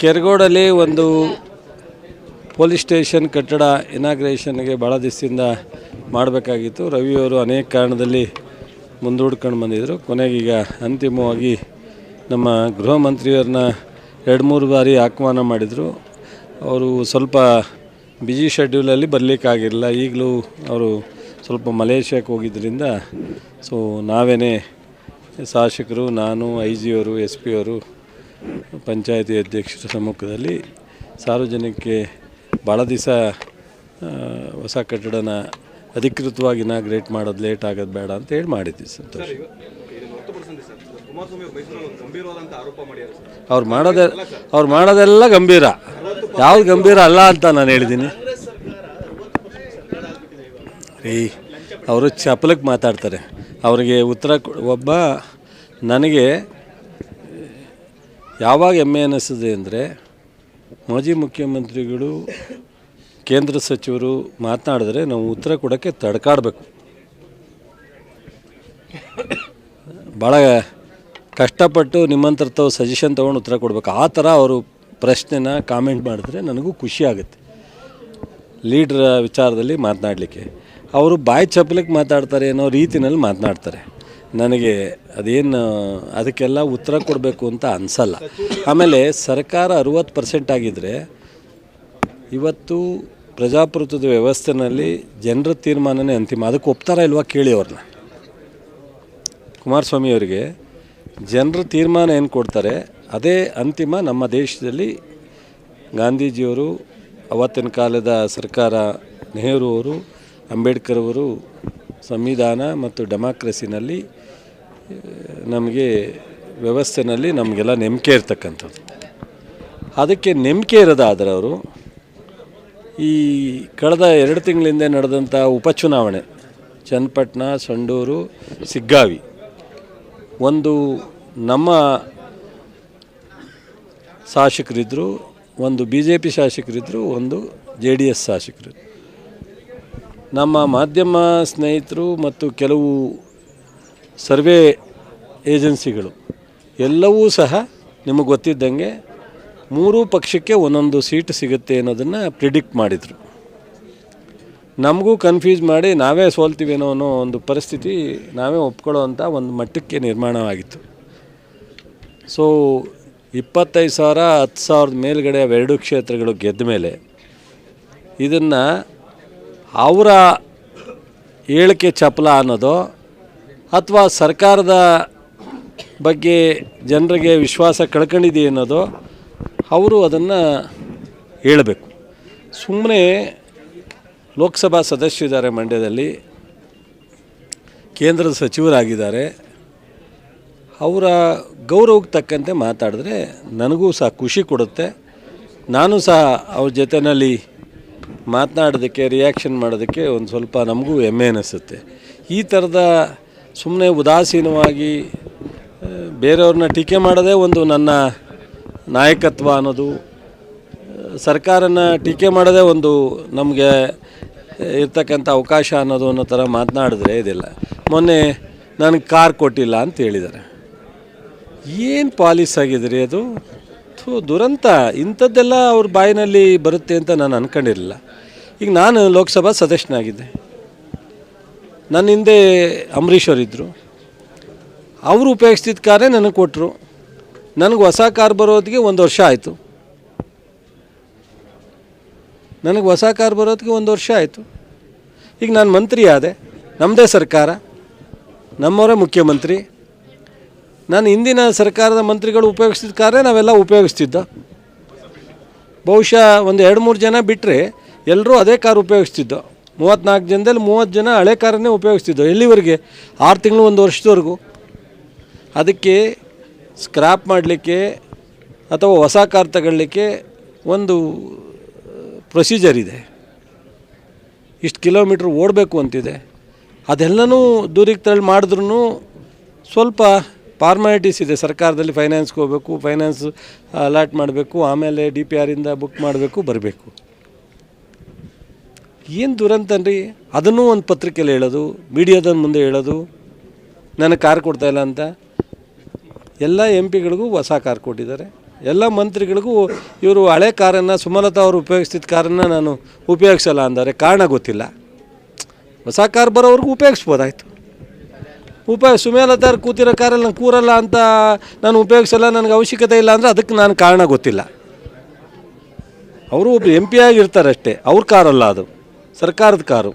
ಕೆರಗೋಡಲ್ಲಿ ಒಂದು police station ಕಟ್ಟಡ ಇನಾಗ್ರೇಷನ್ಗೆ ಭಾಳ ದಿವಸದಿಂದ ಮಾಡಬೇಕಾಗಿತ್ತು. ರವಿಯವರು ಅನೇಕ ಕಾರಣದಲ್ಲಿ ಮುಂದೂಡ್ಕೊಂಡು ಬಂದಿದ್ದರು ಕೊನೆಗೀಗ ಅಂತಿಮವಾಗಿ ನಮ್ಮ ಗೃಹ ಮಂತ್ರಿಯವ್ರನ್ನ ಎರಡು ಮೂರು ಬಾರಿ ಆಹ್ವಾನ ಮಾಡಿದರು. ಅವರು ಸ್ವಲ್ಪ ಬ್ಯುಸಿ ಶೆಡ್ಯೂಲಲ್ಲಿ ಬರಲಿಕ್ಕಾಗಿರಲಿಲ್ಲ ಈಗಲೂ ಅವರು ಸ್ವಲ್ಪ ಮಲೇಷ್ಯಾಕ್ಕೆ ಹೋಗಿದ್ದರಿಂದ ಸೊ ನಾವೇನೇ ಶಾಸಕರು, ನಾನು ಐ ಜಿಯವರು ಎಸ್ ಪಿ ಅವರು ಪಂಚಾಯತಿ ಅಧ್ಯಕ್ಷರ ಸಮ್ಮುಖದಲ್ಲಿ ಸಾರ್ವಜನಿಕಕ್ಕೆ ಭಾಳ ದಿವಸ ಹೊಸ ಕಟ್ಟಡನ ಅಧಿಕೃತವಾಗಿ ಇನಾಗ್ರೇಟ್ ಮಾಡೋದು ಲೇಟ್ ಆಗೋದು ಬೇಡ ಅಂತ ಹೇಳಿ ಮಾಡಿದ್ವಿ ಸಂತೋಷ. ಅವರು ಮಾಡೋದೇ ಅವ್ರು ಮಾಡೋದೆಲ್ಲ ಗಂಭೀರ. ಯಾವ್ದು ಗಂಭೀರ ಅಲ್ಲ ಅಂತ ನಾನು ಹೇಳಿದ್ದೀನಿ. ರೀ ಅವರು ಚಪಲಕ್ಕೆ ಮಾತಾಡ್ತಾರೆ. ಅವರಿಗೆ ಉತ್ತರ ಕೊ- ಒಬ್ಬ ನನಗೆ ಯಾವಾಗ ಹೆಮ್ಮೆ ಅನ್ನಿಸಿದೆ ಅಂದರೆ ಮಾಜಿ ಮುಖ್ಯಮಂತ್ರಿಗಳು, ಕೇಂದ್ರ ಸಚಿವರು ಮಾತನಾಡಿದ್ರೆ ನಾವು ಉತ್ತರ ಕೊಡೋಕ್ಕೆ ತಡ್ಕಾಡಬೇಕು. ಭಾಳ ಕಷ್ಟಪಟ್ಟು ನಿಮ್ಮಂತರ ತಾವು ಸಜೆಷನ್ ತೊಗೊಂಡು ಉತ್ತರ ಕೊಡಬೇಕು. ಆ ಥರ ಅವರು ಪ್ರಶ್ನೆನ ಕಾಮೆಂಟ್ ಮಾಡಿದ್ರೆ ನನಗೂ ಖುಷಿ ಆಗುತ್ತೆ. ಲೀಡ್ರ ವಿಚಾರದಲ್ಲಿ ಮಾತನಾಡಲಿಕ್ಕೆ. ಅವರು ಬಾಯಿ ಚಪ್ಪಲಿಕ್ಕೆ ಮಾತಾಡ್ತಾರೆ ಅನ್ನೋ ರೀತಿನಲ್ಲಿ ಮಾತನಾಡ್ತಾರೆ. ನನಗೆ ಅದೇನು, ಅದಕ್ಕೆಲ್ಲ ಉತ್ತರ ಕೊಡಬೇಕು ಅಂತ ಅನಿಸಲ್ಲ. ಆಮೇಲೆ ಸರ್ಕಾರ ಅರುವತ್ತು ಪರ್ಸೆಂಟ್ ಆಗಿದ್ದರೆ ಇವತ್ತು ಪ್ರಜಾಪ್ರಭುತ್ವದ ವ್ಯವಸ್ಥೆನಲ್ಲಿ ಜನರ ತೀರ್ಮಾನನೇ ಅಂತಿಮ. ಅದಕ್ಕೆ ಒಪ್ತಾರ ಇಲ್ವಾ ಕೇಳಿ ಅವ್ರನ್ನ? ಕುಮಾರಸ್ವಾಮಿ ಅವರಿಗೆ ಜನರ ತೀರ್ಮಾನ ಏನು ಕೊಡ್ತಾರೆ, ಅದೇ ಅಂತಿಮ ನಮ್ಮ ದೇಶದಲ್ಲಿ ಗಾಂಧೀಜಿಯವರು, ಅವತ್ತಿನ ಕಾಲದ ಸರ್ಕಾರ ನೆಹರು ಅವರು ಅಂಬೇಡ್ಕರ್ ಅವರು ಸಂವಿಧಾನ ಮತ್ತು ಡೆಮಾಕ್ರಸಿನಲ್ಲಿ ನಮಗೆ ವ್ಯವಸ್ಥೆನಲ್ಲಿ ನಮಗೆಲ್ಲ ನೆಮ್ಮಿಕೆ ಇರ್ತಕ್ಕಂಥದ್ದು. ಅದಕ್ಕೆ ನಂಬಿಕೆ ಇರೋದಾದ್ರೆ ಅವರು ಈ ಕಳೆದ ಎರಡು ತಿಂಗಳಿಂದ ನಡೆದಂಥ ಉಪಚುನಾವಣೆ, ಚನ್ನಪಟ್ಟಣ, ಸಂಡೂರು, ಸಿಗ್ಗಾವಿ, ಒಂದು ನಮ್ಮ ಶಾಸಕರಿದ್ದರು ಒಂದು ಬಿ ಜೆ ಪಿ ಶಾಸಕರಿದ್ದರು ಒಂದು ಜೆ ಡಿ ಎಸ್ ಶಾಸಕರು. ನಮ್ಮ ಮಾಧ್ಯಮ ಸ್ನೇಹಿತರು ಮತ್ತು ಕೆಲವು ಸರ್ವೆ ಏಜೆನ್ಸಿಗಳು, ಎಲ್ಲವೂ ಸಹ ನಿಮಗೆ ಗೊತ್ತಿದ್ದಂಗೆ ಮೂರೂ ಪಕ್ಷಕ್ಕೆ ಒಂದೊಂದು ಸೀಟ್ ಸಿಗುತ್ತೆ ಅನ್ನೋದನ್ನು ಪ್ರಿಡಿಕ್ಟ್ ಮಾಡಿದರು. ನಮಗೂ ಕನ್ಫ್ಯೂಸ್ ಮಾಡಿ ನಾವೇ ಸೋಲ್ತೀವೇನೋ ಅನ್ನೋ ಒಂದು ಪರಿಸ್ಥಿತಿ ನಾವೇ ಒಪ್ಕೊಳ್ಳೋ ಒಂದು ಮಟ್ಟಕ್ಕೆ ನಿರ್ಮಾಣವಾಗಿತ್ತು. ಸೊ ಇಪ್ಪತ್ತೈದು ಸಾವಿರ, ಹತ್ತು ಸಾವಿರದ ಮೇಲುಗಡೆ ಅವೆರಡು ಕ್ಷೇತ್ರಗಳು ಗೆದ್ದ ಮೇಲೆ ಇದನ್ನು ಅವರ ಏಳಿಕೆ ಚಪಲ ಅನ್ನೋದು ಅಥವಾ ಸರ್ಕಾರದ ಬಗ್ಗೆ ಜನರಿಗೆ ವಿಶ್ವಾಸ ಕಳ್ಕೊಂಡಿದೆ ಅನ್ನೋದು ಅವರು ಅದನ್ನು ಹೇಳಬೇಕು. ಸುಮ್ಮನೆ ಲೋಕಸಭಾ ಸದಸ್ಯರಿದ್ದಾರೆ ಮಂಡ್ಯದಲ್ಲಿ, ಕೇಂದ್ರದ ಸಚಿವರಾಗಿದ್ದಾರೆ. ಅವರ ಗೌರವಕ್ಕೆ ತಕ್ಕಂತೆ ಮಾತಾಡಿದ್ರೆ ನನಗೂ ಸಹ ಖುಷಿ ಕೊಡುತ್ತೆ. ನಾನು ಸಹ ಅವ್ರ ಜೊತೆಯಲ್ಲಿ ಮಾತನಾಡೋದಕ್ಕೆ ರಿಯಾಕ್ಷನ್ ಮಾಡೋದಕ್ಕೆ ಒಂದು ಸ್ವಲ್ಪ ನಮಗೂ ಹೆಮ್ಮೆ ಅನ್ನಿಸುತ್ತೆ ಈ ಥರದ ಸುಮ್ಮನೆ ಉದಾಸೀನವಾಗಿ ಬೇರೆಯವ್ರನ್ನ ಟೀಕೆ ಮಾಡೋದೇ ಒಂದು ನನ್ನ ನಾಯಕತ್ವ ಅನ್ನೋದು ಸರ್ಕಾರನ ಟೀಕೆ ಮಾಡೋದೇ ಒಂದು ನಮಗೆ ಇರ್ತಕ್ಕಂಥ ಅವಕಾಶ ಅನ್ನೋದು ಅನ್ನೋ ಥರ ಮಾತನಾಡಿದ್ರೆ ಇದಿಲ್ಲ. ಮೊನ್ನೆ ನನಗೆ ಕಾರ್ ಕೊಟ್ಟಿಲ್ಲ ಅಂತ ಹೇಳಿದ್ದಾರೆ. ಏನು ಪಾಲಿಸ್ ಆಗಿದ್ರಿ ಅದು? ಥೂ, ದುರಂತ. ಇಂಥದ್ದೆಲ್ಲ ಅವ್ರ ಬಾಯಿನಲ್ಲಿ ಬರುತ್ತೆ ಅಂತ ನಾನು ಅಂದ್ಕೊಂಡಿರಲಿಲ್ಲ ಈಗ ನಾನು ಲೋಕಸಭಾ ಸದಸ್ಯನಾಗಿದ್ದೆ. ನನ್ನ ಹಿಂದೆ ಅಂಬರೀಷ್ ಅವರಿದ್ದರು ಅವರು ಉಪಯೋಗಿಸ್ತಿದ್ದ ಕಾರೇ ನನಗೆ ಕೊಟ್ಟರು ನನಗೆ ಹೊಸ ಕಾರ್ ಬರೋದಕ್ಕೆ ಒಂದು ವರ್ಷ ಆಯಿತು. ನನಗೆ ಹೊಸ ಕಾರ್ ಬರೋದಕ್ಕೆ ಒಂದು ವರ್ಷ ಆಯಿತು. ಈಗ ನಾನು ಮಂತ್ರಿ ಆದೆ. ನಮ್ಮದೇ ಸರ್ಕಾರ. ನಮ್ಮವರೇ ಮುಖ್ಯಮಂತ್ರಿ. ನಾನು ಹಿಂದಿನ ಸರ್ಕಾರದ ಮಂತ್ರಿಗಳು ಉಪಯೋಗಿಸ್ತಿದ್ದ ಕಾರೇ ನಾವೆಲ್ಲ ಉಪಯೋಗಿಸ್ತಿದ್ದ. ಬಹುಶಃ ಒಂದು ಎರಡು ಮೂರು ಜನ ಬಿಟ್ಟರೆ ಎಲ್ಲರೂ ಅದೇ ಕಾರ್ ಉಪಯೋಗಿಸ್ತಿದ್ದೋ. ಮೂವತ್ತ್ನಾಲ್ಕು ಜನದಲ್ಲಿ ಮೂವತ್ತು ಜನ ಹಳೆ ಕಾರನ್ನೇ ಉಪಯೋಗಿಸ್ತಿದ್ದೋ ಎಲ್ಲಿವರೆಗೆ? ಆರು ತಿಂಗಳು ಒಂದು ವರ್ಷದವರೆಗೂ. ಅದಕ್ಕೆ ಸ್ಕ್ರ್ಯಾಪ್ ಮಾಡಲಿಕ್ಕೆ ಅಥವಾ ಹೊಸ ಕಾರ್ ತಗೊಳ್ಳಿಕ್ಕೆ ಒಂದು ಪ್ರೊಸೀಜರ್ ಇದೆ. ಇಷ್ಟು ಕಿಲೋಮೀಟ್ರ್ ಓಡಬೇಕು ಅಂತಿದೆ. ಅದೆಲ್ಲನೂ ದೂರಿಗೆ ತಳ್ಳಿ ಮಾಡಿದ್ರೂ ಸ್ವಲ್ಪ ಫಾರ್ಮಾಲಿಟೀಸ್ ಇದೆ. ಸರ್ಕಾರದಲ್ಲಿ ಫೈನಾನ್ಸ್ಗೆ ಹೋಗಬೇಕು ಫೈನಾನ್ಸ್ ಅಲಾಟ್ ಮಾಡಬೇಕು, ಆಮೇಲೆ ಡಿ ಪಿ ಆರಿಂದ ಬುಕ್ ಮಾಡಬೇಕು, ಬರಬೇಕು. ಏನು ದುರಂತನ್ರಿ? ಅದನ್ನೂ ಒಂದು ಪತ್ರಿಕೆಯಲ್ಲಿ ಹೇಳೋದು ಮೀಡಿಯಾದ ಮುಂದೆ ಹೇಳೋದು ನನಗೆ ಕಾರ್ ಕೊಡ್ತಾಯಿಲ್ಲ ಅಂತ. ಎಲ್ಲ ಎಂ ಪಿಗಳಿಗೂ ಹೊಸ ಕಾರ್ ಕೊಟ್ಟಿದ್ದಾರೆ. ಎಲ್ಲ ಮಂತ್ರಿಗಳಿಗೂ ಇವರು ಹಳೆ ಕಾರನ್ನು, ಸುಮಲತಾ ಅವರು ಉಪಯೋಗಿಸ್ತಿದ್ದ ಕಾರನ್ನು ನಾನು ಉಪಯೋಗಿಸಲ್ಲ ಅಂದರೆ ಕಾರಣ ಗೊತ್ತಿಲ್ಲ. ಹೊಸ ಕಾರ್ ಬರೋವ್ರಿಗೂ ಉಪಯೋಗಿಸ್ಬೋದಾಯ್ತು. ಉಪಯೋಗ ಸುಮಲತಾ ಕೂತಿರೋ ಕಾರಲ್ಲಿ ನಾನು ಕೂರಲ್ಲ ಅಂತ ನಾನು ಉಪಯೋಗಿಸಲ್ಲ, ನನಗೆ ಅವಶ್ಯಕತೆ ಇಲ್ಲ ಅಂದರೆ ಅದಕ್ಕೆ ನಾನು ಕಾರಣ ಗೊತ್ತಿಲ್ಲ. ಅವರು ಒಬ್ಬರು ಎಂ ಪಿ ಆಗಿರ್ತಾರಷ್ಟೇ, ಅವ್ರ ಕಾರಲ್ಲ ಅದು. ಸರ್ಕಾರದ ಕಾರು.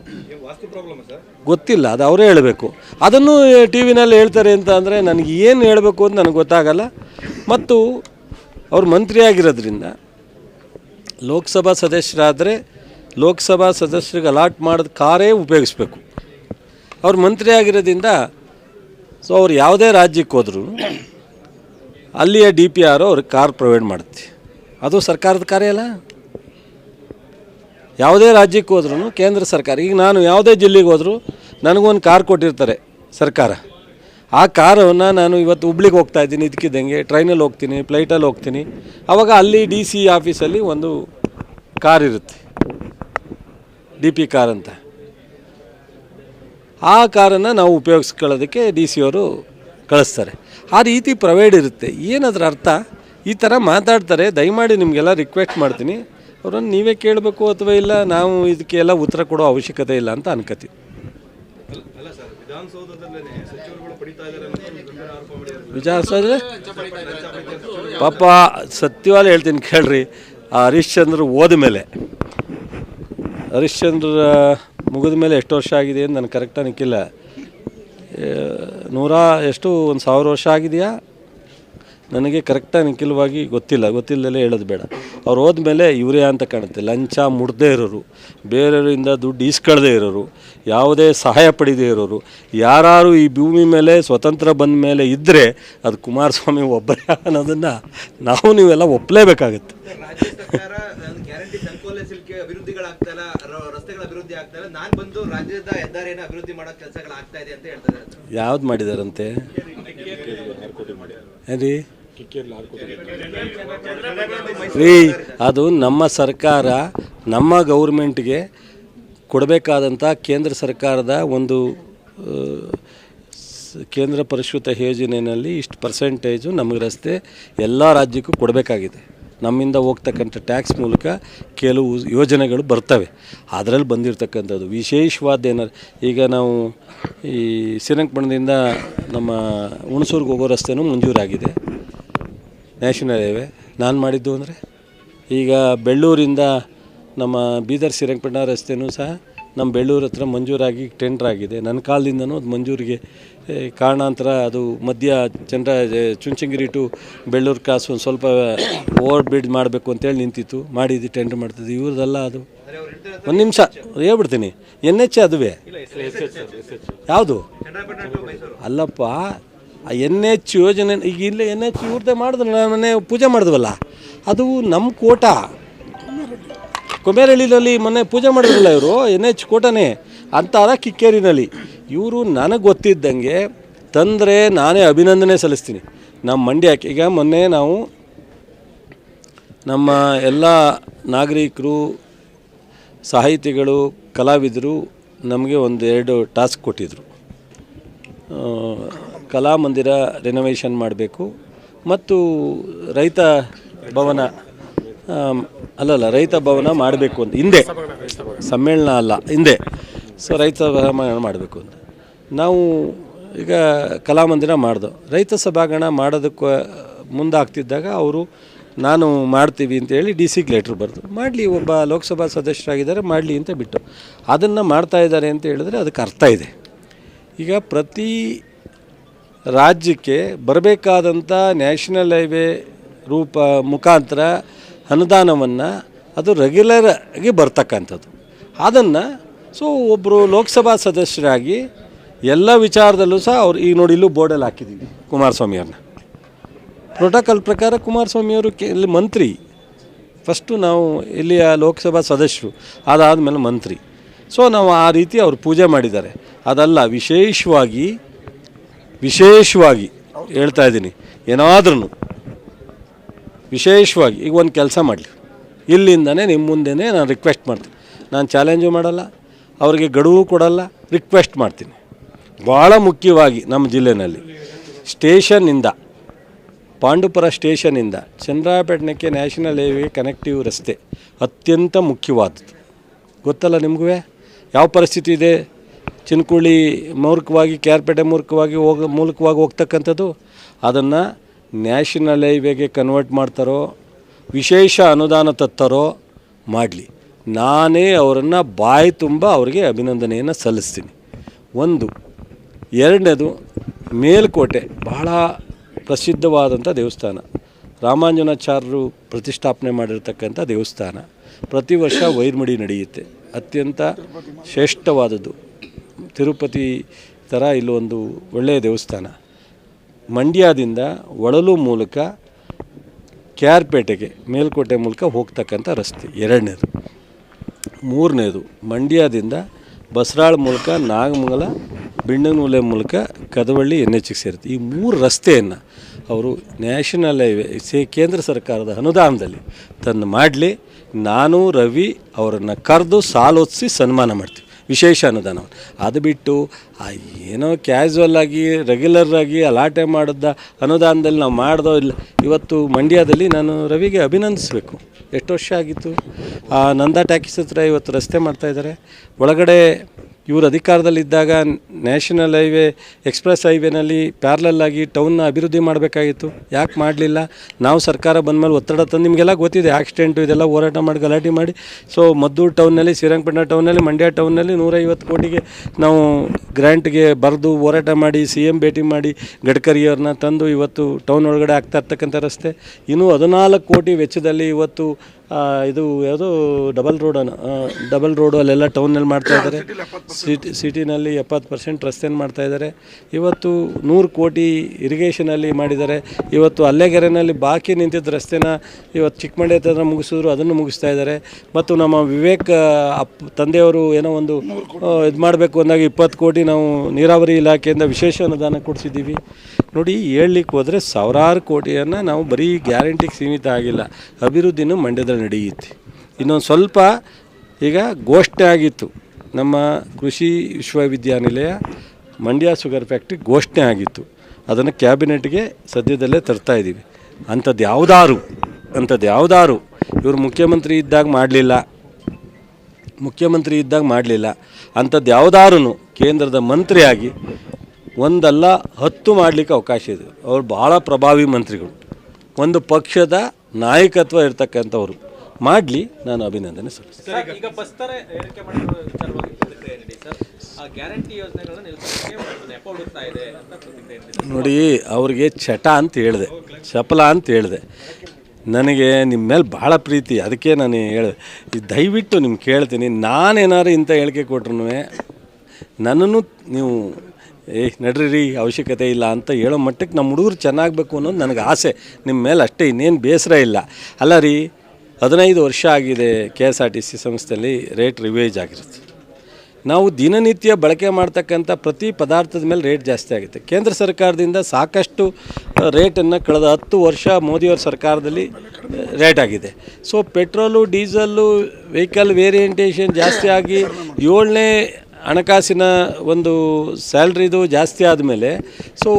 ಗೊತ್ತಿಲ್ಲ ಅದು ಅವರೇ ಹೇಳಬೇಕು. ಅದನ್ನು ಟಿ ವಿನಲ್ಲಿ ಹೇಳ್ತಾರೆ ಅಂತ ಅಂದರೆ ನನಗೆ ಏನು ಹೇಳಬೇಕು ಅಂತ ನನಗೆ ಗೊತ್ತಾಗಲ್ಲ. ಮತ್ತು ಅವರು ಮಂತ್ರಿಯಾಗಿರೋದ್ರಿಂದ ಲೋಕಸಭಾ ಸದಸ್ಯರಾದರೆ ಲೋಕಸಭಾ ಸದಸ್ಯರಿಗೆ ಅಲಾಟ್ ಮಾಡಿದ ಕಾರೇ ಉಪಯೋಗಿಸ್ಬೇಕು. ಅವ್ರು ಮಂತ್ರಿ ಆಗಿರೋದ್ರಿಂದ ಸೊ ಅವ್ರು ಯಾವುದೇ ರಾಜ್ಯಕ್ಕೆ ಹೋದ್ರು ಅಲ್ಲಿಯ ಡಿ ಪಿ ಆರ್ ಅವ್ರಿಗೆ ಕಾರ್ ಪ್ರೊವೈಡ್ ಮಾಡುತ್ತೆ. ಅದು ಸರ್ಕಾರದ ಕಾರ್ಯ ಅಲ್ಲ? ಯಾವುದೇ ರಾಜ್ಯಕ್ಕೆ ಹೋದ್ರೂ ಕೇಂದ್ರ ಸರ್ಕಾರ, ಈಗ ನಾನು ಯಾವುದೇ ಜಿಲ್ಲೆಗೆ ಹೋದರೂ ನನಗೊಂದು ಕಾರ್ ಕೊಟ್ಟಿರ್ತಾರೆ ಸರ್ಕಾರ. ಆ ಕಾರನ್ನು ನಾನು ಇವತ್ತು ಹುಬ್ಳಿಗೆ ಹೋಗ್ತಾ ಇದ್ದೀನಿ ಇದಕ್ಕಿದ್ದಂಗೆ ಟ್ರೈನಲ್ಲಿ ಹೋಗ್ತೀನಿ, ಫ್ಲೈಟಲ್ಲಿ ಹೋಗ್ತೀನಿ. ಆವಾಗ ಅಲ್ಲಿ ಡಿ ಸಿ ಆಫೀಸಲ್ಲಿ ಒಂದು ಕಾರ್ ಇರುತ್ತೆ ಡಿ ಪಿ ಕಾರ್ ಅಂತ. ಆ ಕಾರನ್ನು ನಾವು ಉಪಯೋಗಿಸ್ಕೊಳ್ಳೋದಕ್ಕೆ ಡಿ ಸಿ ಅವರು ಕಳಿಸ್ತಾರೆ. ಆ ರೀತಿ ಪ್ರೊವೈಡ್ ಇರುತ್ತೆ. ಏನದ್ರ ಅರ್ಥ? ಈ ಥರ ಮಾತಾಡ್ತಾರೆ. ದಯಮಾಡಿ ನಿಮಗೆಲ್ಲ ರಿಕ್ವೆಸ್ಟ್ ಮಾಡ್ತೀನಿ. ಅವರನ್ನು ನೀವೇ ಕೇಳಬೇಕು ಅಥವಾ ಇಲ್ಲ ನಾವು ಇದಕ್ಕೆಲ್ಲ ಉತ್ತರ ಕೊಡೋ ಅವಶ್ಯಕತೆ ಇಲ್ಲ ಅಂತ ಮಾಡಿದ್ದಾರೆ. ವಿಚಾರಿಸಿದ್ರೆ ಪಾಪ ಸತ್ಯವಾಗಿ ಹೇಳ್ತೀನಿ ಕೇಳ್ರಿ. ಆ ಹರಿಶ್ಚಂದ್ರ ಹೋದ ಮೇಲೆ. ಹರಿಶ್ಚಂದ್ರ ಮುಗಿದ ಮೇಲೆ ಎಷ್ಟು ವರ್ಷ ಆಗಿದೆ ಅಂತ ನನಗೆ ಕರೆಕ್ಟ್ ನಿಕ್ಕಿಲ್ಲ ನೂರ ಎಷ್ಟು ಒಂದು ಸಾವಿರ ವರ್ಷ ಆಗಿದೆಯಾ? ನನಗೆ ಕರೆಕ್ಟಾಗಿ ನಿಖಿಲವಾಗಿ ಗೊತ್ತಿಲ್ಲ ಗೊತ್ತಿಲ್ಲದಲ್ಲೇ ಹೇಳೋದು ಬೇಡ ಅವ್ರು ಹೋದ್ಮೇಲೆ ಇವರೇ ಅಂತ ಕಾಣುತ್ತೆ ಲಂಚ ಮುಡ್ದೇ ಇರೋರು ಬೇರೆಯವರಿಂದ ದುಡ್ಡು ಈಸ್ಕೊಳ್ದೇ ಇರೋರು ಯಾವುದೇ ಸಹಾಯ ಪಡೆದೇ ಇರೋರು ಯಾರು ಈ ಭೂಮಿ ಮೇಲೆ ಸ್ವತಂತ್ರ ಬಂದ ಮೇಲೆ ಇದ್ದರೆ ಅದು ಕುಮಾರಸ್ವಾಮಿ ಒಬ್ಬರೇ ಅನ್ನೋದನ್ನು ನಾವು ನೀವೆಲ್ಲ ಒಪ್ಪಲೇಬೇಕಾಗುತ್ತೆ ಯಾವ್ದು ಮಾಡಿದಾರಂತೆ ಏನ್ರಿ ರೀ, ಅದು ನಮ್ಮ ಸರ್ಕಾರ ನಮ್ಮ ಗೌರ್ಮೆಂಟ್ಗೆ ಕೊಡಬೇಕಾದಂಥ ಕೇಂದ್ರ ಸರ್ಕಾರದ ಒಂದು ಕೇಂದ್ರ ಪರಿಷ್ಕೃತ ಯೋಜನೆಯಲ್ಲಿ ಇಷ್ಟು ಪರ್ಸೆಂಟೇಜು ನಮಗೆ ರಸ್ತೆ ಎಲ್ಲ ರಾಜ್ಯಕ್ಕೂ ಕೊಡಬೇಕಾಗಿದೆ. ನಮ್ಮಿಂದ ಹೋಗ್ತಕ್ಕಂಥ ಟ್ಯಾಕ್ಸ್ ಮೂಲಕ ಕೆಲವು ಯೋಜನೆಗಳು ಬರ್ತವೆ. ಅದರಲ್ಲಿ ಬಂದಿರತಕ್ಕಂಥದ್ದು. ವಿಶೇಷವಾದ ಏನಾರು ಈಗ ನಾವು ಈ ಶ್ರೀರಂಗಪಟ್ಟಣದಿಂದ ನಮ್ಮ ಹುಣಸೂರಿಗೆ ಹೋಗೋ ರಸ್ತೆನೂ ಮಂಜೂರಾಗಿದೆ. ನ್ಯಾಷನಲ್ ಹೈವೇ ನಾನು ಮಾಡಿದ್ದು ಅಂದರೆ ಈಗ ಬೆಳ್ಳೂರಿಂದ ನಮ್ಮ ಬೀದರ್ ಶ್ರೀರಂಗಪಟ್ಟಣ ರಸ್ತೆನೂ ಸಹ ನಮ್ಮ ಬೆಳ್ಳೂರು ಹತ್ರ ಮಂಜೂರಾಗಿ ಟೆಂಡರ್ ಆಗಿದೆ. ನನ್ನ ಕಾಲದಿಂದನೂ ಅದು ಮಂಜೂರಿಗೆ ಕಾರಣಾಂತರ ಅದು ಮಧ್ಯ ಚಂದ್ರ ಚುಂಚಂಗಿರಿ ಟು ಬೆಳ್ಳೂರು ಕ್ರಾಸ್ ಒಂದು ಸ್ವಲ್ಪ ಓವರ್ ಬ್ರಿಡ್ಜ್ ಮಾಡಬೇಕು ಅಂತೇಳಿ ನಿಂತಿತ್ತು. ಮಾಡಿದ್ದು ಟೆಂಡರ್ ಮಾಡ್ತಿದ್ದು. ಇವ್ರದ್ದೆಲ್ಲ ಅದು ಒಂದು ನಿಮಿಷ, ಹೇಳ್ಬಿಡ್ತೀನಿ. ಎನ್ ಎಚ್ ಅದುವೆ? ಯಾವುದು? ಅಲ್ಲಪ್ಪ, ಆ ಎನ್ ಎಚ್ ಯೋಜನೆ, ಈಗ ಇಲ್ಲೇ ಎನ್ ಎಚ್ ಇವ್ರದ್ದೇ ಮಾಡಿದ್ರು ಮೊನ್ನೆ ಪೂಜೆ ಮಾಡಿದ್ವಲ್ಲ? ಅದು ನಮ್ಮ ಕೋಟ. ಕೊಮೇರಳ್ಳಿನಲ್ಲಿ ಮೊನ್ನೆ ಪೂಜೆ ಮಾಡಿದ್ರಲ್ಲ ಇವರು ಎನ್ ಎಚ್ ಕೋಟನೇ, ಅಂತಾರ ಕಿಕ್ಕೇರಿನಲ್ಲಿ. ಇವರು ನನಗೆ ಗೊತ್ತಿದ್ದಂಗೆ ತಂದರೆ ನಾನೇ ಅಭಿನಂದನೆ ಸಲ್ಲಿಸ್ತೀನಿ. ನಮ್ಮ ಮಂಡ್ಯಕ್ಕೆ ಈಗ ಮೊನ್ನೆ ನಾವು ನಮ್ಮ ಎಲ್ಲ ನಾಗರಿಕರು ಸಾಹಿತಿಗಳು, ಕಲಾವಿದರು ನಮಗೆ ಒಂದು ಎರಡು ಟಾಸ್ಕ್ ಕೊಟ್ಟಿದ್ದರು ಕಲಾಮಂದಿರ ರಿನೋವೇಷನ್ ಮಾಡಬೇಕು ಮತ್ತು ರೈತ ಭವನ ಅಲ್ಲಲ್ಲ, ರೈತ ಭವನ ಮಾಡಬೇಕು ಅಂತ, ಹಿಂದೆ. ಸಮ್ಮೇಳನ ಅಲ್ಲ, ಹಿಂದೆ. ಸೊ ರೈತ ಭವನ ಮಾಡಬೇಕು ಅಂತ. ನಾವು ಈಗ ಕಲಾಮಂದಿರ ಮಾಡ್ದೋ, ರೈತ ಸಭಾಂಗಣ ಮಾಡೋದಕ್ಕೆ ಮುಂದಾಗ್ತಿದ್ದಾಗ ಅವರು ನಾನು ಮಾಡ್ತೀವಿ ಅಂತೇಳಿ ಡಿ ಸಿಗೆ ಲೆಟ್ರ್ ಬರೆದು, ಮಾಡಲಿ, ಒಬ್ಬ ಲೋಕಸಭಾ ಸದಸ್ಯರಾಗಿದ್ದಾರೆ, ಮಾಡಲಿ ಅಂತ ಬಿಟ್ಟು. ಅದನ್ನು ಮಾಡ್ತಾ ಇದ್ದಾರೆ ಅಂತ ಹೇಳಿದ್ರೆ ಅದಕ್ಕೆ ಅರ್ಥ ಇದೆ. ಈಗ ಪ್ರತಿ ರಾಜ್ಯಕ್ಕೆ ಬರಬೇಕಾದಂಥ ನ್ಯಾಷನಲ್ ಹೈವೇ ರೂಪ ಮುಖಾಂತರ ಅನುದಾನವನ್ನು ಅದು ರೆಗ್ಯುಲರ್ ಆಗಿ ಬರ್ತಕ್ಕಂಥದ್ದು. ಅದನ್ನು ಸೊ ಒಬ್ಬರು ಲೋಕಸಭಾ ಸದಸ್ಯರಾಗಿ ಎಲ್ಲ ವಿಚಾರದಲ್ಲೂ ಸಹ ಅವ್ರು ಈಗ ನೋಡಿ ಇಲ್ಲೂ ಬೋರ್ಡಲ್ಲಿ ಹಾಕಿದ್ದೀವಿ ಕುಮಾರಸ್ವಾಮಿ ಅವ್ರನ್ನ. ಪ್ರೋಟೋಕಾಲ್ ಪ್ರಕಾರ ಕುಮಾರಸ್ವಾಮಿಯವರು ಕೆ ಇಲ್ಲಿ ಮಂತ್ರಿ. ಫಸ್ಟು ನಾವು ಇಲ್ಲಿಯ ಲೋಕಸಭಾ ಸದಸ್ಯರು, ಅದಾದಮೇಲೆ ಮಂತ್ರಿ. ಸೊ ನಾವು ಆ ರೀತಿ ಅವರು ಪೂಜೆ ಮಾಡಿದ್ದಾರೆ. ಅದಲ್ಲ, ವಿಶೇಷವಾಗಿ ವಿಶೇಷವಾಗಿ ಹೇಳ್ತಾ ಇದ್ದೀನಿ. ಏನಾದ್ರೂ ವಿಶೇಷವಾಗಿ, ಈಗ ಒಂದು ಕೆಲಸ ಮಾಡಲಿ. ಇಲ್ಲಿಂದನೇ ನಿಮ್ಮ ಮುಂದೆನೇ ನಾನು ರಿಕ್ವೆಸ್ಟ್ ಮಾಡ್ತೀನಿ. ನಾನು ಚಾಲೆಂಜು ಮಾಡಲ್ಲ, ಅವರಿಗೆ ಗಡುವು ಕೊಡಲ್ಲ ರಿಕ್ವೆಸ್ಟ್ ಮಾಡ್ತೀನಿ. ಭಾಳ ಮುಖ್ಯವಾಗಿ ನಮ್ಮ ಜಿಲ್ಲೆಯಲ್ಲಿ ಸ್ಟೇಷನ್ನಿಂದ ಪಾಂಡುಪುರ ಸ್ಟೇಷನಿಂದ ಚಂದ್ರಾಪಟ್ಟಣಕ್ಕೆ ನ್ಯಾಷನಲ್ ಹೈವೇ ಕನೆಕ್ಟಿವ್ ರಸ್ತೆ ಅತ್ಯಂತ ಮುಖ್ಯವಾದದ್ದು. ಗೊತ್ತಲ್ಲ ನಿಮಗೂ? ಯಾವ ಪರಿಸ್ಥಿತಿ ಇದೆ? ಚಿನ್ಕುಳಿ ಮೂರ್ಖವಾಗಿ ಕ್ಯಾರ್ಪೇಟೆ ಮೂರ್ಖವಾಗಿ ಹೋಗ, ಮೂಲಕವಾಗಿ ಹೋಗ್ತಕ್ಕಂಥದ್ದು? ಅದನ್ನು ನ್ಯಾಷನಲ್ ಹೈವೇಗೆ ಕನ್ವರ್ಟ್ ಮಾಡ್ತಾರೋ, ವಿಶೇಷ ಅನುದಾನ ತತ್ತಾರೋ, ಮಾಡಲಿ. ನಾನೇ ಅವರನ್ನು ಬಾಯಿ ತುಂಬ ಅವರಿಗೆ ಅಭಿನಂದನೆಯನ್ನು ಸಲ್ಲಿಸ್ತೀನಿ. ಒಂದು. ಎರಡನೇದು, ಮೇಲ್ಕೋಟೆ ಬಹಳ ಪ್ರಸಿದ್ಧವಾದಂಥ ದೇವಸ್ಥಾನ. ರಾಮಾಂಜನಾಚಾರ್ಯರು ಪ್ರತಿಷ್ಠಾಪನೆ ಮಾಡಿರ್ತಕ್ಕಂಥ ದೇವಸ್ಥಾನ. ಪ್ರತಿ ವರ್ಷ ವೈರ್ಮಡಿ ನಡೆಯುತ್ತೆ. ಅತ್ಯಂತ ಶ್ರೇಷ್ಠವಾದದ್ದು. ತಿರುಪತಿ ಥರ ಇಲ್ಲೊಂದು ಒಳ್ಳೆಯ ದೇವಸ್ಥಾನ. ಮಂಡ್ಯದಿಂದ ಒಳಲು ಮೂಲಕ ಕ್ಯಾರ್ಪೇಟೆಗೆ, ಮೇಲ್ಕೋಟೆ ಮೂಲಕ ಹೋಗ್ತಕ್ಕಂಥ ರಸ್ತೆ, ಎರಡನೇದು. ಮೂರನೇದು, ಮಂಡ್ಯದಿಂದ ಬಸರಾಳ್ ಮೂಲಕ ನಾಗಮಂಗಲ, ಬಿಣ್ಣನೂಲೆ ಮೂಲಕ ಕದವಳ್ಳಿ ಎನ್ ಎಚ್ಗೆ ಸೇರುತ್ತೆ. ಈ ಮೂರು ರಸ್ತೆಯನ್ನು ಅವರು ನ್ಯಾಷನಲ್ ಹೈವೇ, ಸೇ ಕೇಂದ್ರ ಸರ್ಕಾರದ ಅನುದಾನದಲ್ಲಿ ತಂದು ಮಾಡಲಿ. ನಾನು, ರವಿ ಅವರನ್ನು ಕರೆದು ಸಾಲೊತ್ಸಿ ಸನ್ಮಾನ ಮಾಡ್ತೀವಿ. ವಿಶೇಷ ಅನುದಾನ. ಅದು ಬಿಟ್ಟು ಏನೋ ಕ್ಯಾಶುವಲ್ ಆಗಿ ರೆಗ್ಯುಲರ್ ಆಗಿ ಅಲಾಟೆ ಮಾಡಿದ್ದ ಅನುದಾನದಲ್ಲಿ ನಾವು ಮಾಡ್ದೋ ಇಲ್ಲ. ಇವತ್ತು ಮಂಡ್ಯದಲ್ಲಿ ನಾನು ರವಿಗೆ ಅಭಿನಂದಿಸಬೇಕು. ಎಷ್ಟು ವರ್ಷ ಆಗಿತ್ತು? ಆ ನಂದಾ ಟ್ಯಾಕಿಸ್ ಹತ್ರ ಇವತ್ತು ರಸ್ತೆ ಮಾಡ್ತಾಯಿದ್ದಾರೆ ಒಳಗಡೆ ಇವರು ಅಧಿಕಾರದಲ್ಲಿದ್ದಾಗ ನ್ಯಾಷನಲ್ ಹೈವೇ, ಎಕ್ಸ್ಪ್ರೆಸ್ ಹೈವೇನಲ್ಲಿ ಪ್ಯಾರ್ಲಲ್ ಆಗಿ ಟೌನ್ನ ಅಭಿವೃದ್ಧಿ ಮಾಡಬೇಕಾಗಿತ್ತು. ಯಾಕೆ ಮಾಡಲಿಲ್ಲ? ನಾವು ಸರ್ಕಾರ ಬಂದಮೇಲೆ ಒತ್ತಡ ತಂದು ನಿಮಗೆಲ್ಲ ಗೊತ್ತಿದೆ, ಆಕ್ಸಿಡೆಂಟು ಇದೆಲ್ಲ ಹೋರಾಟ ಮಾಡಿ, ಗಲಾಟೆ ಮಾಡಿ. ಸೊ, ಮದ್ದೂರು ಟೌನ್ನಲ್ಲಿ, ಶ್ರೀರಂಗಪಟ್ಟಣ ಟೌನ್ನಲ್ಲಿ, ಮಂಡ್ಯ ಟೌನ್ನಲ್ಲಿ ನೂರೈವತ್ತು ಕೋಟಿಗೆ ನಾವು ಗ್ರ್ಯಾಂಟ್ಗೆ ಬರೆದು ಹೋರಾಟ ಮಾಡಿ, ಸಿ ಎಂ ಭೇಟಿ ಮಾಡಿ ಗಡ್ಕರಿಯವ್ರನ್ನ ತಂದು ಇವತ್ತು ಟೌನ್ ಒಳಗಡೆ ಆಗ್ತಾ ಇರ್ತಕ್ಕಂಥ ರಸ್ತೆ. ಇನ್ನೂ ಹದಿನಾಲ್ಕು ಕೋಟಿ ವೆಚ್ಚದಲ್ಲಿ ಇವತ್ತು ಇದು ಯಾವುದು ಡಬಲ್ ರೋಡ್ ಡಬಲ್ ರೋಡು ಅಲ್ಲೆಲ್ಲ ಟೌನಲ್ಲಿ ಮಾಡ್ತಾ ಇದ್ದಾರೆ. ಸಿಟಿ, ಸಿಟಿನಲ್ಲಿ ಎಪ್ಪತ್ತು ಪರ್ಸೆಂಟ್ ರಸ್ತೆಯನ್ನು ಮಾಡ್ತಾ ಇದ್ದಾರೆ. ಇವತ್ತು ನೂರು ಕೋಟಿ ಇರಿಗೇಷನಲ್ಲಿ ಮಾಡಿದ್ದಾರೆ. ಇವತ್ತು ಅಲ್ಲೇಗೆರೆನಲ್ಲಿ ಬಾಕಿ ನಿಂತಿದ್ದ ರಸ್ತೆನ ಇವತ್ತು ಚಿಕ್ಕಮಂಡ್ಯ ಹತ್ರ ಮುಗಿಸಿದ್ರು, ಅದನ್ನು ಮುಗಿಸ್ತಾ ಇದ್ದಾರೆ. ಮತ್ತು ನಮ್ಮ ವಿವೇಕ್ ಅಪ್ ತಂದೆಯವರು ಏನೋ ಒಂದು ಇದು ಮಾಡಬೇಕು ಅಂದಾಗ ಇಪ್ಪತ್ತು ಕೋಟಿ ನಾವು ನೀರಾವರಿ ಇಲಾಖೆಯಿಂದ ವಿಶೇಷ ಅನುದಾನ ಕೊಡಿಸಿದ್ದೀವಿ. ನೋಡಿ, ಹೇಳಲಿಕ್ಕೆ ಹೋದರೆ ಸಾವಿರಾರು ಕೋಟಿಯನ್ನು ನಾವು ಬರೀ ಗ್ಯಾರಂಟಿಗೆ ಸೀಮಿತ ಆಗಿಲ್ಲ. ಅಭಿವೃದ್ಧಿನೂ ಮಂಡ್ಯದಲ್ಲಿ ನಡೆಯುತ್ತೆ. ಇನ್ನೊಂದು ಸ್ವಲ್ಪ ಈಗ ಘೋಷಣೆ ಆಗಿತ್ತು. ನಮ್ಮ ಕೃಷಿ ವಿಶ್ವವಿದ್ಯಾನಿಲಯ ಮಂಡ್ಯ ಶುಗರ್ ಫ್ಯಾಕ್ಟ್ರಿ ಘೋಷಣೆ ಆಗಿತ್ತು. ಅದನ್ನು ಕ್ಯಾಬಿನೆಟ್ಗೆ ಸದ್ಯದಲ್ಲೇ ತರ್ತಾ ಇದ್ದೀವಿ. ಅಂಥದ್ದು ಯಾವುದಾರು ಅಂಥದ್ದು ಯಾವುದಾರು ಇವರು ಮುಖ್ಯಮಂತ್ರಿ ಇದ್ದಾಗ ಮಾಡಲಿಲ್ಲ, ಮುಖ್ಯಮಂತ್ರಿ ಇದ್ದಾಗ ಮಾಡಲಿಲ್ಲ. ಅಂಥದ್ದು ಯಾವುದಾರು ಕೇಂದ್ರದ ಮಂತ್ರಿಯಾಗಿ ಒಂದಲ್ಲ ಹತ್ತು ಮಾಡಲಿಕ್ಕೆ ಅವಕಾಶ ಇದೆ. ಅವ್ರು ಭಾಳ ಪ್ರಭಾವಿ ಮಂತ್ರಿಗಳು. ಒಂದು ಪಕ್ಷದ ನಾಯಕತ್ವ ಇರ್ತಕ್ಕಂಥವ್ರು. ಮಾಡಲಿ ನಾನು ಅಭಿನಂದನೆ ಸಲ್ಲಿಸ್ತೀನಿ. ನೀಡಿ ಅವ್ರಿಗೆ ಚಟ ಅಂತ ಹೇಳಿದೆ ಚಪಲ ಅಂತ ಹೇಳಿದೆ. ನನಗೆ ನಿಮ್ಮ ಮೇಲೆ ಭಾಳ ಪ್ರೀತಿ ಅದಕ್ಕೆ ನಾನು ಹೇಳಿದೆ. ಈ ದಯವಿಟ್ಟು ನಿಮ್ಗೆ ಕೇಳ್ತೀನಿ ನಾನೇನಾದ್ರು ಇಂಥ ಹೇಳಿಕೆ ಕೊಟ್ರು ನನ್ನನ್ನು ನೀವು ಏ ನಡ್ರಿ ಅವಶ್ಯಕತೆ ಇಲ್ಲ ಅಂತ ಹೇಳೋ ಮಟ್ಟಕ್ಕೆ ನಮ್ಮ ಹುಡುಗರು ಚೆನ್ನಾಗಬೇಕು ಅನ್ನೋದು ನನಗೆ ಆಸೆ. ನಿಮ್ಮ ಮೇಲೆ ಅಷ್ಟೇ ಇನ್ನೇನು ಬೇಸರ ಇಲ್ಲ. ಅಲ್ಲ ರೀ, ಹದಿನೈದು ವರ್ಷ ಆಗಿದೆ K S R T C ಸಂಸ್ಥೆಯಲ್ಲಿ ರೇಟ್ ರಿವೇಜ್ ಆಗಿರುತ್ತೆ. ನಾವು ದಿನನಿತ್ಯ ಬಳಕೆ ಮಾಡ್ತಕ್ಕಂಥ ಪ್ರತಿ ಪದಾರ್ಥದ ಮೇಲೆ ರೇಟ್ ಜಾಸ್ತಿ ಆಗುತ್ತೆ. ಕೇಂದ್ರ ಸರ್ಕಾರದಿಂದ ಸಾಕಷ್ಟು ರೇಟನ್ನು ಕಳೆದ ಹತ್ತು ವರ್ಷ ಮೋದಿಯವ್ರ ಸರ್ಕಾರದಲ್ಲಿ ರೇಟ್ ಆಗಿದೆ. So, petrol, diesel, vehicle variation ಜಾಸ್ತಿ ಆಗಿ ಏಳನೇ ಹಣಕಾಸಿನ ಒಂದು ಸ್ಯಾಲ್ರಿದು ಜಾಸ್ತಿ ಆದಮೇಲೆ ಸೊ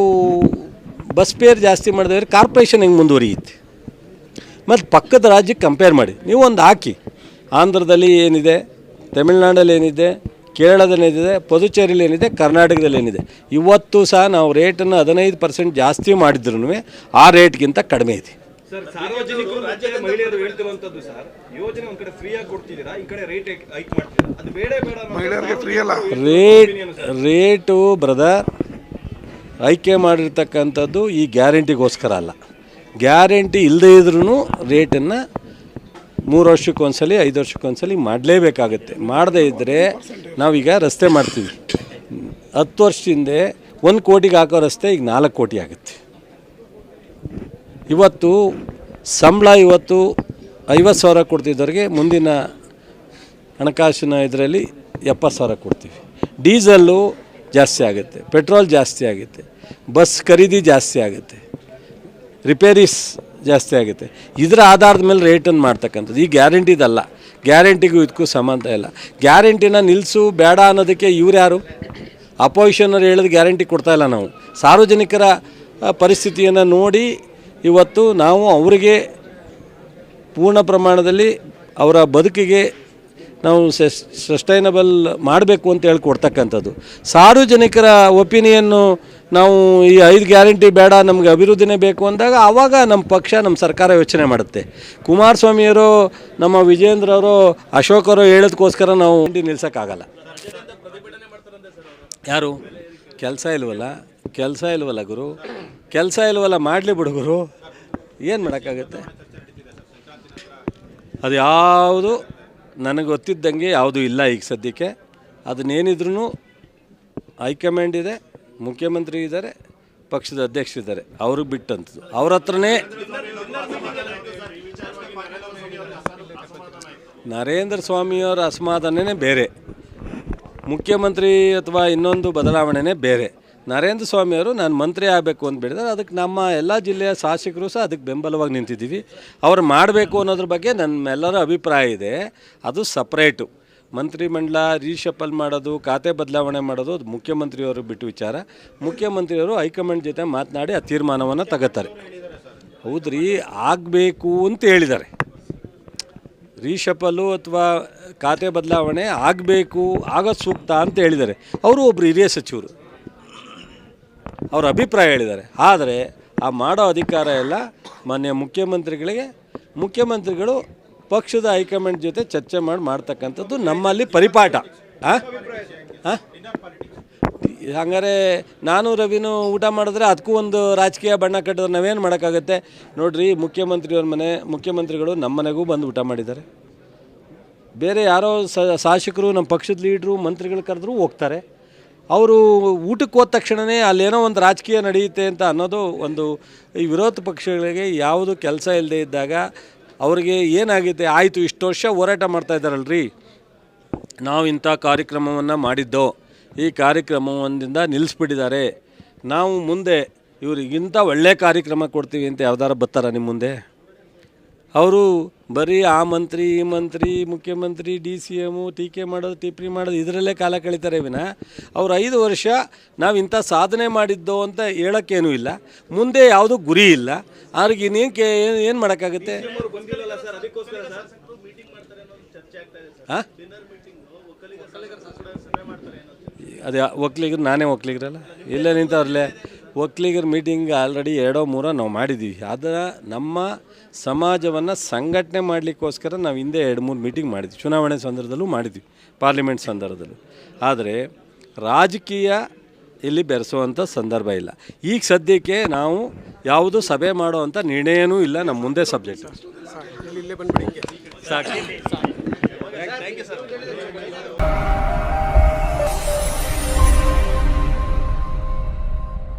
ಬಸ್ ಪೇರ್ ಜಾಸ್ತಿ ಮಾಡಿದ್ರೆ ಕಾರ್ಪೊರೇಷನ್ ಹೆಂಗೆ ಮುಂದುವರಿಯುತ್ತೆ? ಮತ್ತು ಪಕ್ಕದ ರಾಜ್ಯಕ್ಕೆ ಕಂಪೇರ್ ಮಾಡಿ. ನೀವು ಒಂದು ಹಾಕಿ. ಆಂಧ್ರದಲ್ಲಿ ಏನಿದೆ, ತಮಿಳ್ನಾಡಲ್ಲಿ ಏನಿದೆ, ಕೇರಳದಲ್ಲಿ ಏನಿದೆ, ಪುದುಚೇರಿಲಿ ಏನಿದೆ, ಕರ್ನಾಟಕದಲ್ಲಿ ಏನಿದೆ. ಇವತ್ತು ಸಹ ನಾವು ರೇಟನ್ನು ಹದಿನೈದು ಪರ್ಸೆಂಟ್ ಜಾಸ್ತಿ ಮಾಡಿದ್ರೂ ಆ ರೇಟ್ಗಿಂತ ಕಡಿಮೆ ಇದೆ. ಯೋಜನೆ ಒಂದ್ ಕಡೆ ಫ್ರೀ ಆಗಿ ಕೊಡ್ತಿದ್ದೀರಾ? ಈ ಕಡೆ ರೇಟ್ ಹೈಕ್ ಮಾಡ್ತೀರಾ ಅದು ಬೇಡ ಬೇಡ ಮಹಿಳೆಯರಿಗೆ ಫ್ರೀ ಅಲ್ಲ. ರೇಟ್ ರೇಟು ಬ್ರದರ್ ಆಯ್ಕೆ ಮಾಡಿರ್ತಕ್ಕಂಥದ್ದು ಈ ಗ್ಯಾರಂಟಿಗೋಸ್ಕರ ಅಲ್ಲ. ಗ್ಯಾರಂಟಿ ಇಲ್ಲದೇ ಇದ್ರೂ ರೇಟನ್ನು ಮೂರು ವರ್ಷಕ್ಕೊಂದ್ಸಲಿ ಐದು ವರ್ಷಕ್ಕೊಂದ್ಸಲಿ ಮಾಡಲೇಬೇಕಾಗುತ್ತೆ. ಮಾಡದೇ ಇದ್ದರೆ ನಾವೀಗ ರಸ್ತೆ ಮಾಡ್ತೀವಿ. ಹತ್ತು ವರ್ಷದಿಂದ ಒಂದು ಕೋಟಿಗೆ ಹಾಕೋ ರಸ್ತೆ ಈಗ ನಾಲ್ಕು ಕೋಟಿ ಆಗುತ್ತೆ. ಇವತ್ತು ಸಂಬಳ ಇವತ್ತು ಐವತ್ತು ಸಾವಿರ ಕೊಡ್ತಿದ್ದವ್ರಿಗೆ ಮುಂದಿನ ಹಣಕಾಸಿನ ಇದರಲ್ಲಿ ಎಪ್ಪತ್ತು ಸಾವಿರ ಕೊಡ್ತೀವಿ. ಡೀಸಲ್ಲು ಜಾಸ್ತಿ ಆಗುತ್ತೆ, ಪೆಟ್ರೋಲ್ ಜಾಸ್ತಿ ಆಗುತ್ತೆ, ಬಸ್ ಖರೀದಿ ಜಾಸ್ತಿ ಆಗುತ್ತೆ, ರಿಪೇರೀಸ್ ಜಾಸ್ತಿ ಆಗುತ್ತೆ. ಇದರ ಆಧಾರದ ಮೇಲೆ ರೇಟನ್ನು ಮಾಡ್ತಕ್ಕಂಥದ್ದು. ಈ ಗ್ಯಾರಂಟಿದಲ್ಲ, ಗ್ಯಾರಂಟಿಗೂ ಇದಕ್ಕೂ ಸಂಬಂಧ ಇಲ್ಲ. ಗ್ಯಾರಂಟಿನ ನಿಲ್ಲಿಸು ಬೇಡ ಅನ್ನೋದಕ್ಕೆ ಇವ್ರು ಯಾರು? ಅಪೋಸಿಷನವ್ರು ಹೇಳಿದ ಗ್ಯಾರಂಟಿ ಕೊಡ್ತಾಯಿಲ್ಲ ನಾವು. ಸಾರ್ವಜನಿಕರ ಪರಿಸ್ಥಿತಿಯನ್ನು ನೋಡಿ ಇವತ್ತು ನಾವು ಅವರಿಗೆ ಪೂರ್ಣ ಪ್ರಮಾಣದಲ್ಲಿ ಅವರ ಬದುಕಿಗೆ ನಾವು ಸಸ್ಟೈನಬಲ್ ಮಾಡಬೇಕು ಅಂತ ಹೇಳಿ ಕೊಡ್ತಕ್ಕಂಥದ್ದು. ಸಾರ್ವಜನಿಕರ ಒಪಿನಿಯನ್ನು ನಾವು ಈ ಐದು ಗ್ಯಾರಂಟಿ ಬೇಡ, ನಮಗೆ ಅಭಿವೃದ್ಧಿನೇ ಬೇಕು ಅಂದಾಗ ಆವಾಗ ನಮ್ಮ ಪಕ್ಷ ನಮ್ಮ ಸರ್ಕಾರ ಯೋಚನೆ ಮಾಡುತ್ತೆ. ಕುಮಾರಸ್ವಾಮಿಯವರು, ನಮ್ಮ ವಿಜೇಂದ್ರ ಅವರು ಅಶೋಕ್ ಅವರು ಹೇಳೋದಕ್ಕೋಸ್ಕರ ನಾವು ನಿಲ್ಸೋಕ್ಕಾಗಲ್ಲ. ಯಾರು? ಕೆಲಸ ಇಲ್ವಲ್ಲ? ಕೆಲಸ ಇಲ್ವಲ್ಲ ಗುರು? ಕೆಲಸ ಇಲ್ವಲ್ಲ ಮಾಡಲಿ ಬಿಡು ಗುರು. ಏನು ಮಾಡೋಕ್ಕಾಗತ್ತೆ? ಅದು ಯಾವುದು ನನಗೆ ಗೊತ್ತಿದ್ದಂಗೆ ಯಾವುದೂ ಇಲ್ಲ ಈಗ ಸದ್ಯಕ್ಕೆ. ಅದನ್ನೇನಿದ್ರೂ ಹೈಕಮಾಂಡ್ ಇದೆ, ಮುಖ್ಯಮಂತ್ರಿ ಇದ್ದಾರೆ, ಪಕ್ಷದ ಅಧ್ಯಕ್ಷರಿದ್ದಾರೆ ಅವ್ರಿಗೆ ಬಿಟ್ಟಂಥದ್ದು ಅವ್ರ ಹತ್ರನೇ ನರೇಂದ್ರ ಸ್ವಾಮಿಯವರ ಅಸಮಾಧಾನನೇ ಬೇರೆ. ಮುಖ್ಯಮಂತ್ರಿ ಅಥವಾ ಇನ್ನೊಂದು ಬದಲಾವಣೆನೇ ಬೇರೆ. ನರೇಂದ್ರ ಸ್ವಾಮಿಯವರು ನಾನು ಮಂತ್ರಿ ಆಗಬೇಕು ಅಂತ ಬಿಡಿದ್ರೆ ಅದಕ್ಕೆ ನಮ್ಮ ಎಲ್ಲ ಜಿಲ್ಲೆಯ ಶಾಸಕರು ಸಹ ಅದಕ್ಕೆ ಬೆಂಬಲವಾಗಿ ನಿಂತಿದ್ದೀವಿ. ಅವ್ರು ಮಾಡಬೇಕು ಅನ್ನೋದ್ರ ಬಗ್ಗೆ ನಮ್ಮೆಲ್ಲರ ಅಭಿಪ್ರಾಯ ಇದೆ. ಅದು ಸಪ್ರೇಟು. ಮಂತ್ರಿಮಂಡಲ ರೀಶಫಲ್ ಮಾಡೋದು, ಖಾತೆ ಬದಲಾವಣೆ ಮಾಡೋದು, ಅದು ಮುಖ್ಯಮಂತ್ರಿಯವರು ಬಿಟ್ಟು ವಿಚಾರ. ಮುಖ್ಯಮಂತ್ರಿಯವರು ಹೈಕಮಾಂಡ್ ಜೊತೆ ಮಾತನಾಡಿ ಆ ತೀರ್ಮಾನವನ್ನು ತಗೋತಾರೆ. ಹೌದ್ರಿ? ಆಗಬೇಕು ಅಂತ ಹೇಳಿದ್ದಾರೆ. ರೀಶಫಲು ಅಥವಾ ಖಾತೆ ಬದಲಾವಣೆ ಆಗಬೇಕು, ಆಗೋದು ಸೂಕ್ತ ಅಂತ ಹೇಳಿದ್ದಾರೆ. ಅವರು ಒಬ್ಬರು ಹಿರಿಯ ಸಚಿವರು. ಅವ್ರ ಅಭಿಪ್ರಾಯ ಹೇಳಿದ್ದಾರೆ. ಆದರೆ ಆ ಮಾಡೋ ಅಧಿಕಾರ ಎಲ್ಲ ಮಾನ್ಯ ಮುಖ್ಯಮಂತ್ರಿಗಳಿಗೆ, ಮುಖ್ಯಮಂತ್ರಿಗಳು ಪಕ್ಷದ ಹೈಕಮಾಂಡ್ ಜೊತೆ ಚರ್ಚೆ ಮಾಡಿ ಮಾಡ್ತಕ್ಕಂಥದ್ದು ನಮ್ಮಲ್ಲಿ ಪರಿಪಾಠ. ಹಾಂ? ಹಂಗಾರೆ ನಾನು ರವಿನು ಊಟ ಮಾಡಿದ್ರೆ ಅದಕ್ಕೂ ಒಂದು ರಾಜಕೀಯ ಬಣ್ಣ ಕಟ್ಟಿದ್ರೆ ನಾವೇನು ಮಾಡೋಕ್ಕಾಗತ್ತೆ? ನೋಡ್ರಿ, ಮುಖ್ಯಮಂತ್ರಿಯವ್ರ ಮನೆ, ಮುಖ್ಯಮಂತ್ರಿಗಳು ನಮ್ಮ ಮನೆಗೂ ಬಂದು ಊಟ ಮಾಡಿದ್ದಾರೆ. ಬೇರೆ ಯಾರೋ ಶಾಸಕರು, ನಮ್ಮ ಪಕ್ಷದ ಲೀಡ್ರು, ಮಂತ್ರಿಗಳು ಕರೆದ್ರು ಹೋಗ್ತಾರೆ. ಅವರು ಊಟಕ್ಕೆ ಹೋದ ತಕ್ಷಣವೇ ಅಲ್ಲೇನೋ ಒಂದು ರಾಜಕೀಯ ನಡೆಯುತ್ತೆ ಅಂತ ಅನ್ನೋದು ಒಂದು ಈ ವಿರೋಧ ಪಕ್ಷಗಳಿಗೆ ಯಾವುದು ಕೆಲಸ ಇಲ್ಲದೆ ಇದ್ದಾಗ ಅವರಿಗೆ ಏನಾಗಿದೆ ಆಯಿತು, ಇಷ್ಟು ವರ್ಷ ಹೋರಾಟ ಮಾಡ್ತಾ ಇದ್ದಾರಲ್ರಿ. ನಾವು ಇಂಥ ಕಾರ್ಯಕ್ರಮವನ್ನು ಮಾಡಿದ್ದೋ? ಈ ಕಾರ್ಯಕ್ರಮವೊಂದಿಂದ ನಿಲ್ಲಿಸ್ಬಿಟ್ಟಿದ್ದಾರೆ. ನಾವು ಮುಂದೆ ಇವ್ರಿಗಿಂತ ಒಳ್ಳೆ ಕಾರ್ಯಕ್ರಮ ಕೊಡ್ತೀವಿ ಅಂತ ಯಾವ್ದಾರು ಬರ್ತಾರ ನಿಮ್ಮ ಮುಂದೆ? ಅವರು ಬರೀ ಆ ಮಂತ್ರಿ, ಈ ಮಂತ್ರಿ, ಮುಖ್ಯಮಂತ್ರಿ, ಡಿ ಸಿ ಎಮು ಟೀಕೆ ಮಾಡೋದು ಟಿಪ್ಪಣಿ ಮಾಡೋದು, ಇದರಲ್ಲೇ ಕಾಲ ಕಳೀತಾರೆ ವಿನ. ಅವ್ರು ಐದು ವರ್ಷ ನಾವು ಇಂಥ ಸಾಧನೆ ಮಾಡಿದ್ದೋ ಅಂತ ಹೇಳೋಕ್ಕೇನೂ ಇಲ್ಲ. ಮುಂದೆ ಯಾವುದೂ ಗುರಿ ಇಲ್ಲ. ಅವ್ರಿಗೆ ಇನ್ನೇನು ಕೇ ಏನು ಮಾಡೋಕ್ಕಾಗುತ್ತೆ? ಅದಕ್ಕೋಸ್ಕರ ಸರ್ ಹಾಂ ಅದೇ, ಒಕ್ಲಿಗರು, ನಾನೇ ಒಕ್ಲಿಗರಲ್ಲ? ಇಲ್ಲೇ ನಿಂತವ್ರಲ್ಲೇ? ಒಕ್ಲಿಗರ ಮೀಟಿಂಗ್ ಆಲ್ರೆಡಿ ಎರಡೋ ಮೂರೋ ನಾವು ಮಾಡಿದ್ದೀವಿ ಆದರೆ ನಮ್ಮ ಸಮಾಜವನ್ನು ಸಂಘಟನೆ ಮಾಡಲಿಕ್ಕೋಸ್ಕರ ನಾವು ಹಿಂದೆ ಎರಡು ಮೂರು ಮೀಟಿಂಗ್ ಮಾಡಿದ್ವಿ. ಚುನಾವಣೆ ಸಂದರ್ಭದಲ್ಲೂ ಮಾಡಿದ್ವಿ ಪಾರ್ಲಿಮೆಂಟ್ ಸಂದರ್ಭದಲ್ಲೂ. ಆದರೆ ರಾಜಕೀಯ ಇಲ್ಲಿ ಬೆರೆಸುವಂಥ ಸಂದರ್ಭ ಇಲ್ಲ. ಈಗ ಸದ್ಯಕ್ಕೆ ನಾವು ಯಾವುದು ಸಭೆ ಮಾಡುವಂಥ ನಿರ್ಣಯನೂ ಇಲ್ಲ ನಮ್ಮ ಮುಂದೆ ಸಬ್ಜೆಕ್ಟ್ ಸಾಕು. Thank you sir